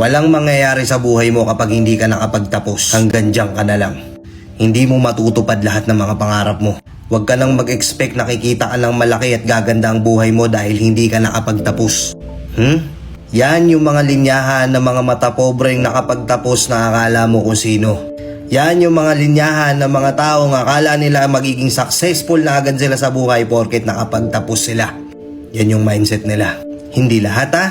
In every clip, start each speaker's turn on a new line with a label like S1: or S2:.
S1: Walang mangyayari sa buhay mo kapag hindi ka nakapagtapos. Hanggang dyan ka na lang. Hindi mo matutupad lahat ng mga pangarap mo. Huwag ka nang mag-expect na kikita ka ng malaki at gaganda ang buhay mo dahil hindi ka nakapagtapos. Hmm? Yan yung mga linyahan ng mga mata pobreng nakapagtapos na akala mo kung sino. Yan yung mga linyahan ng mga taong akala nila magiging successful na agad sila sa buhay porket nakapagtapos sila. Yan yung mindset nila. Hindi lahat ha,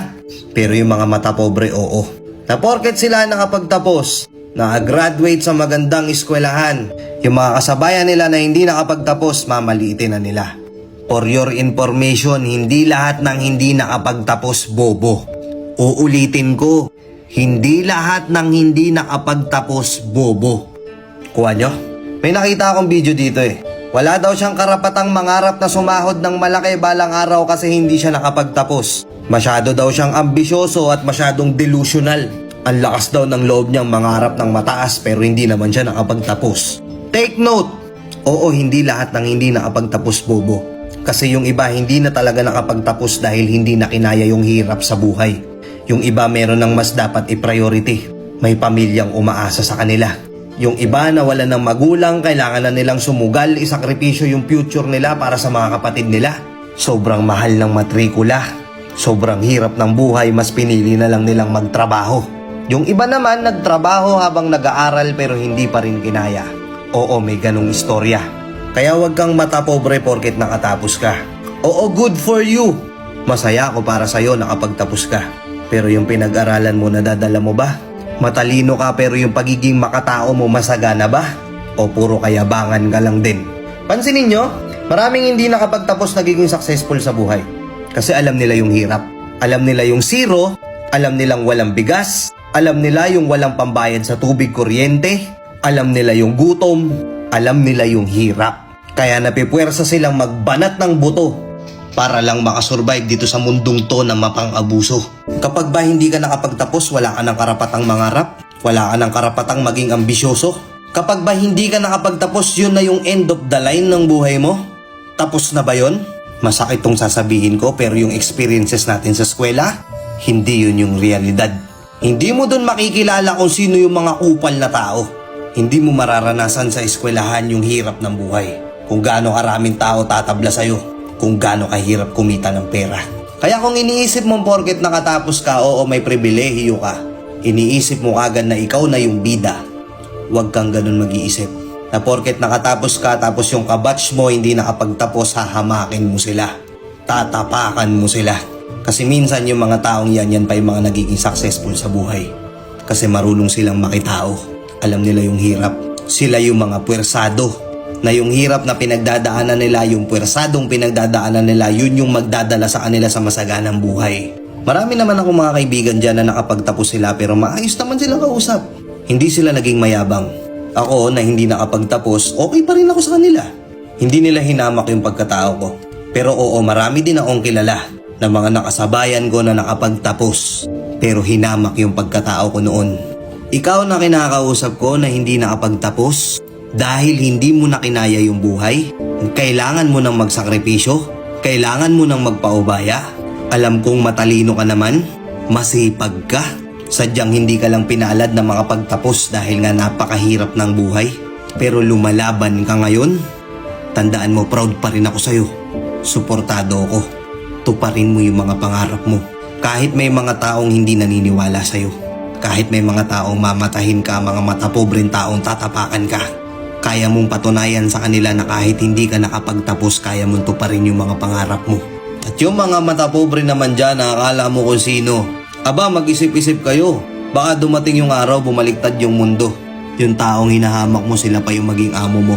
S1: pero yung mga mata pobre oo. Na porket sila nakapagtapos, na-graduate sa magandang eskwelahan, yung mga kasabayan nila na hindi nakapagtapos, mamaliitin na nila. For your information, hindi lahat ng hindi nakapagtapos bobo. Uulitin ko, hindi lahat ng hindi nakapagtapos bobo. Kuha nyo? May nakita akong video dito eh. Wala daw siyang karapatang mangarap na sumahod ng malaki balang araw kasi hindi siya nakapagtapos. Masyado daw siyang ambisyoso at masyadong delusional. Ang lakas daw ng loob niyang mangarap ng mataas pero hindi naman siya nakapagtapos. Take note! Oo, hindi lahat ng hindi nakapagtapos bobo. Kasi yung iba hindi na talaga nakapagtapos dahil hindi na kinaya yung hirap sa buhay. Yung iba meron ng mas dapat i-priority. May pamilyang umaasa sa kanila. Yung iba na wala ng magulang, kailangan na nilang sumugal, isakripisyo yung future nila para sa mga kapatid nila. Sobrang mahal ng matrikula. Sobrang hirap ng buhay, mas pinili na lang nilang magtrabaho. Yung iba naman nagtrabaho habang nag-aaral pero hindi pa rin kinaya. Oo, may ganong istorya. Kaya wag kang mata pobre porket nakatapos ka. Oo, good for you. Masaya ako para sa'yo nakapagtapos ka. Pero yung pinag-aralan mo nadadala mo ba? Matalino ka pero yung pagiging makatao mo masagana ba? O puro kayabangan ka lang din? Pansinin nyo, maraming hindi nakapagtapos nagiging successful sa buhay. Kasi alam nila yung hirap. Alam nila yung zero, alam nilang walang bigas, alam nila yung walang pambayad sa tubig kuryente, alam nila yung gutom, alam nila yung hirap. Kaya napipuwersa silang magbanat ng buto para lang makasurvive dito sa mundong to na mapang-abuso. Kapag ba hindi ka nakapagtapos, wala ka ng karapatang mangarap, wala ka ng karapatang maging ambisyoso. Kapag ba hindi ka nakapagtapos, yun na yung end of the line ng buhay mo. Tapos na ba yun? Masakit tong sasabihin ko pero yung experiences natin sa eskwela, hindi yun yung realidad. Hindi mo doon makikilala kung sino yung mga kupal na tao. Hindi mo mararanasan sa eskwelahan yung hirap ng buhay. Kung gaano karaming tao tatabla sa'yo. Kung gaano kahirap kumita ng pera. Kaya kung iniisip mo porket nakatapos ka, oo may pribilehiyo ka. Iniisip mo agad na ikaw na yung bida. Huwag kang ganun mag-iisip. Na porket nakatapos ka tapos yung kabatch mo hindi nakapagtapos, hahamakin mo sila. Tatapakan mo sila. Kasi minsan yung mga taong yan, yan pa yung mga nagiging successful sa buhay. Kasi marunong silang makitao. Alam nila yung hirap. Sila yung mga puwersado. Na yung hirap na pinagdadaanan nila, yung puwersadong pinagdadaanan nila, yun yung magdadala sa kanila sa masaganang buhay. Marami naman ako mga kaibigan dyan na nakapagtapos sila pero maayos naman sila kausap. Hindi sila naging mayabang. Ako na hindi nakapagtapos, okay pa rin ako sa kanila. Hindi nila hinamak yung pagkatao ko. Pero oo, marami din akong kilala na mga nakasabayan ko na nakapagtapos. Pero hinamak yung pagkatao ko noon. Ikaw na kinakausap ko na hindi nakapagtapos dahil hindi mo na kinaya yung buhay, kailangan mo nang magsakripisyo, kailangan mo nang magpaubaya. Alam kong matalino ka naman, masipag ka. Sadyang hindi ka lang pinalad na makapagtapos dahil nga napakahirap ng buhay. Pero lumalaban ka ngayon, tandaan mo proud pa rin ako sa'yo. Suportado ako. Tuparin mo yung mga pangarap mo. Kahit may mga taong hindi naniniwala sa'yo. Kahit may mga taong mamatahin ka, mga matapobreng taong tatapakan ka. Kaya mong patunayan sa kanila na kahit hindi ka nakapagtapos, kaya mong tuparin yung mga pangarap mo. At yung mga matapobre naman dyan, nakakala mo kung sino. Aba, mag-isip-isip kayo. Baka dumating yung araw, bumaliktad yung mundo. Yung taong hinahamak mo, sila pa yung maging amo mo.